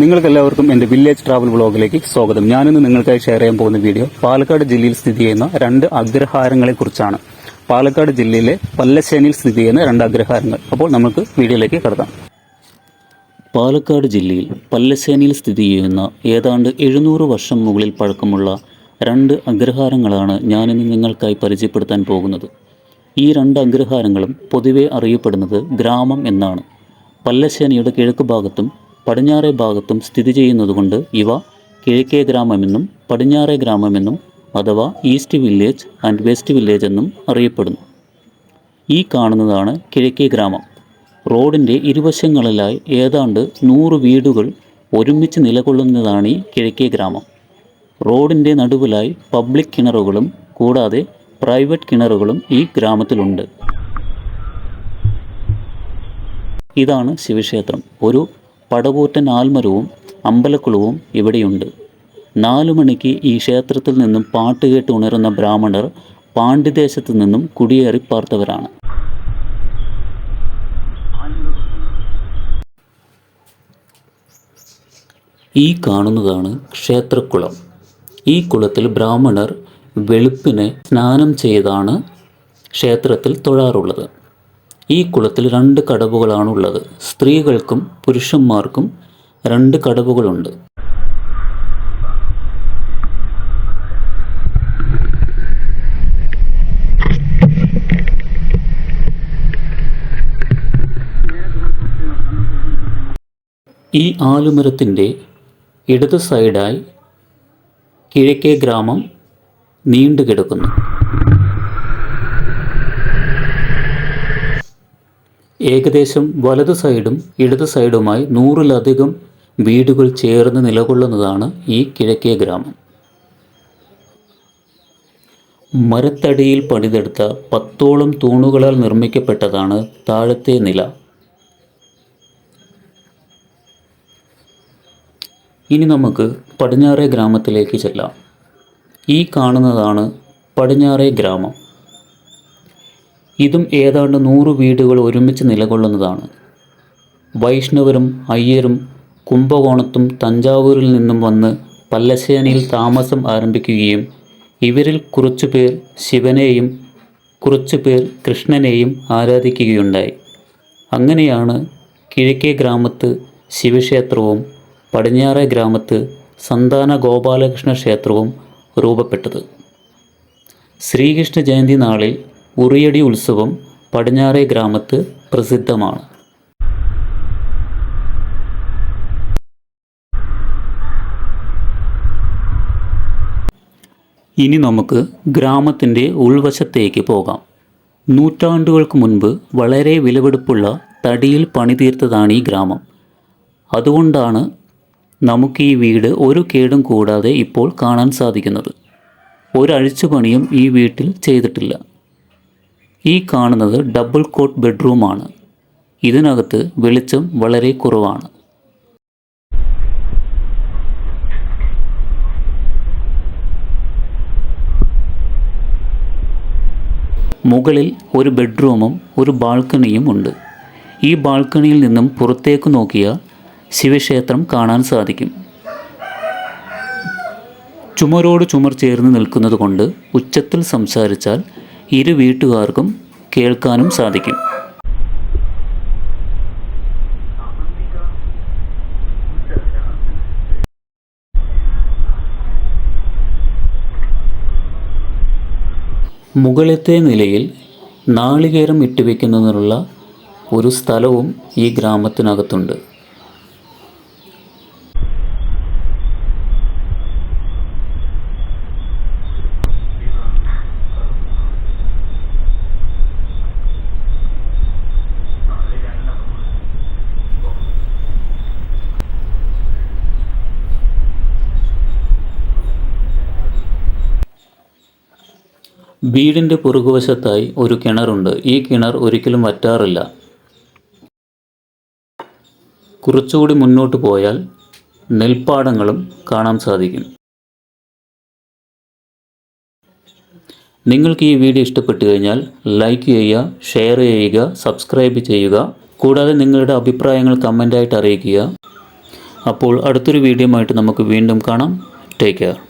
നിങ്ങൾക്ക് എല്ലാവർക്കും എന്റെ വില്ലേജ് ട്രാവൽ വ്ളോഗിലേക്ക് സ്വാഗതം. ഞാനിന്ന് നിങ്ങൾക്കായി ഷെയർ ചെയ്യാൻ പോകുന്ന വീഡിയോ പാലക്കാട് ജില്ലയിൽ സ്ഥിതി ചെയ്യുന്ന രണ്ട് അഗ്രഹാരങ്ങളെ കുറിച്ചാണ് പാലക്കാട് ജില്ലയിലെ പല്ലശ്ശേനിയിൽ സ്ഥിതി ചെയ്യുന്ന രണ്ട് അഗ്രഹാരങ്ങൾ. അപ്പോൾ നമുക്ക് വീഡിയോയിലേക്ക് കടക്കാം. പാലക്കാട് ജില്ലയിൽ പല്ലശ്ശേനിയിൽ സ്ഥിതി ചെയ്യുന്ന ഏതാണ്ട് എഴുന്നൂറ് വർഷം മുകളിൽ പഴക്കമുള്ള രണ്ട് അഗ്രഹാരങ്ങളാണ് ഞാനിന്ന് നിങ്ങൾക്കായി പരിചയപ്പെടുത്താൻ പോകുന്നത്. ഈ രണ്ട് അഗ്രഹാരങ്ങളും പൊതുവെ അറിയപ്പെടുന്നത് ഗ്രാമം എന്നാണ്. പല്ലശ്ശേനിയുടെ കിഴക്ക് ഭാഗത്തും പടിഞ്ഞാറേ ഭാഗത്തും സ്ഥിതി ചെയ്യുന്നതുകൊണ്ട് ഇവ കിഴക്കേ ഗ്രാമമെന്നും പടിഞ്ഞാറേ ഗ്രാമമെന്നും അഥവാ east village and west village എന്നും അറിയപ്പെടുന്നു. ഈ കാണുന്നതാണ് കിഴക്കേ ഗ്രാമം. റോഡിന്റെ ഇരുവശങ്ങളിലായി ഏതാണ്ട് നൂറ് വീടുകൾ ഒരുമിച്ച് നിലകൊള്ളുന്നതാണ് ഈ കിഴക്കേ ഗ്രാമം. റോഡിന്റെ നടുവിലായി പബ്ലിക് കിണറുകളും കൂടാതെ പ്രൈവറ്റ് കിണറുകളും ഈ ഗ്രാമത്തിലുണ്ട്. ഇതാണ് ശിവക്ഷേത്രം. ഒരു പടകൂറ്റൻ ആൽമരവും അമ്പലക്കുളവും ഇവിടെയുണ്ട്. നാലു മണിക്ക് ഈ ക്ഷേത്രത്തിൽ നിന്നും പാട്ട് കേട്ട് ഉണരുന്ന ബ്രാഹ്മണർ പാണ്ഡ്യദേശത്തു നിന്നും കുടിയേറി പാർത്തവരാണ്. ഈ കാണുന്നതാണ് ക്ഷേത്രക്കുളം. ഈ കുളത്തിൽ ബ്രാഹ്മണർ വെളുപ്പിനെ സ്നാനം ചെയ്താണ് ക്ഷേത്രത്തിൽ തൊഴാറുള്ളത്. ഈ കുളത്തിൽ രണ്ട് കടവുകളാണുള്ളത്. സ്ത്രീകൾക്കും പുരുഷന്മാർക്കും രണ്ട് കടവുകളുണ്ട്. ഈ ആലുമരത്തിന്റെ ഇടത് സൈഡായി കിഴക്കേ ഗ്രാമം നീണ്ടുകിടക്കുന്നു. ഏകദേശം വലതു സൈഡും ഇടത് സൈഡുമായി നൂറിലധികം വീടുകൾ ചേർന്ന് നിലകൊള്ളുന്നതാണ് ഈ കിഴക്കേ ഗ്രാമം. മരത്തടിയിൽ പണിതെടുത്ത പത്തോളം തൂണുകളാൽ നിർമ്മിക്കപ്പെട്ടതാണ് താഴത്തെ നില. ഇനി നമുക്ക് പടിഞ്ഞാറേ ഗ്രാമത്തിലേക്ക് ചെല്ലാം. ഈ കാണുന്നതാണ് പടിഞ്ഞാറേ ഗ്രാമം. ഇതും ഏതാണ്ട് നൂറ് വീടുകൾ ഒരുമിച്ച് നിലകൊള്ളുന്നതാണ്. വൈഷ്ണവരും അയ്യരും കുംഭകോണത്തും തഞ്ചാവൂരിൽ നിന്നും വന്ന് പല്ലശ്ശേനിയിൽ താമസം ആരംഭിക്കുകയും ഇവരിൽ കുറച്ചുപേർ ശിവനെയും കുറച്ചുപേർ കൃഷ്ണനെയും ആരാധിക്കുകയുണ്ടായി. അങ്ങനെയാണ് കിഴക്കേ ഗ്രാമത്ത് ശിവക്ഷേത്രവും പടിഞ്ഞാറേ ഗ്രാമത്ത് സന്താന ഗോപാലകൃഷ്ണ ക്ഷേത്രവും രൂപപ്പെട്ടത്. ശ്രീകൃഷ്ണ ജയന്തി നാളിൽ ഉറിയടി ഉത്സവം പടിഞ്ഞാറേ ഗ്രാമത്ത് പ്രസിദ്ധമാണ്. ഇനി നമുക്ക് ഗ്രാമത്തിന്റെ ഉൾവശത്തേക്ക് പോകാം. നൂറ്റാണ്ടുകൾക്ക് മുൻപ് വളരെ വിലപിടിപ്പുള്ള തടിയിൽ പണിതീർത്തതാണ് ഈ ഗ്രാമം. അതുകൊണ്ടാണ് നമുക്ക് ഈ വീട് ഒരു കേടും കൂടാതെ ഇപ്പോൾ കാണാൻ സാധിക്കുന്നത്. ഒരഴിച്ചുപണിയും ഈ വീട്ടിൽ ചെയ്തിട്ടില്ല. ഈ കാണുന്നത് ഡബിൾ കോട്ട് ബെഡ്റൂമാണ് ഇതിനകത്ത് വെളിച്ചം വളരെ കുറവാണ്. മുകളിൽ ഒരു ബെഡ്റൂമും ഒരു ബാൽക്കണിയും ഉണ്ട്. ഈ ബാൽക്കണിയിൽ നിന്നും പുറത്തേക്ക് നോക്കിയാൽ ശിവക്ഷേത്രം കാണാൻ സാധിക്കും. ചുമരോട് ചുമർ ചേർന്ന് നിൽക്കുന്നത് കൊണ്ട് ഉച്ചത്തിൽ സംസാരിച്ചാൽ ഇരു വീട്ടുകാർക്കും കേൾക്കാനും സാധിക്കും. മുകളിലത്തെ നിലയിൽ നാളികേരം ഇട്ടുവെക്കുന്നതിനുള്ള ഒരു സ്ഥലവും ഈ ഗ്രാമത്തിനകത്തുണ്ട്. വീടിന്റെ പുറകുവശത്തായി ഒരു കിണറുണ്ട്. ഈ കിണർ ഒരിക്കലും വറ്റാറില്ല. കുറച്ചുകൂടി മുന്നോട്ട് പോയാൽ നെൽപ്പാടങ്ങളും കാണാൻ സാധിക്കും. നിങ്ങൾക്ക് ഈ വീഡിയോ ഇഷ്ടപ്പെട്ടു കഴിഞ്ഞാൽ ലൈക്ക് ചെയ്യുക ഷെയർ ചെയ്യുക സബ്സ്ക്രൈബ് ചെയ്യുക. കൂടാതെ നിങ്ങളുടെ അഭിപ്രായങ്ങൾ കമന്റായിട്ട് അറിയിക്കുക. അപ്പോൾ അടുത്തൊരു വീഡിയോ ആയിട്ട് നമുക്ക് വീണ്ടും കാണാം. Take care.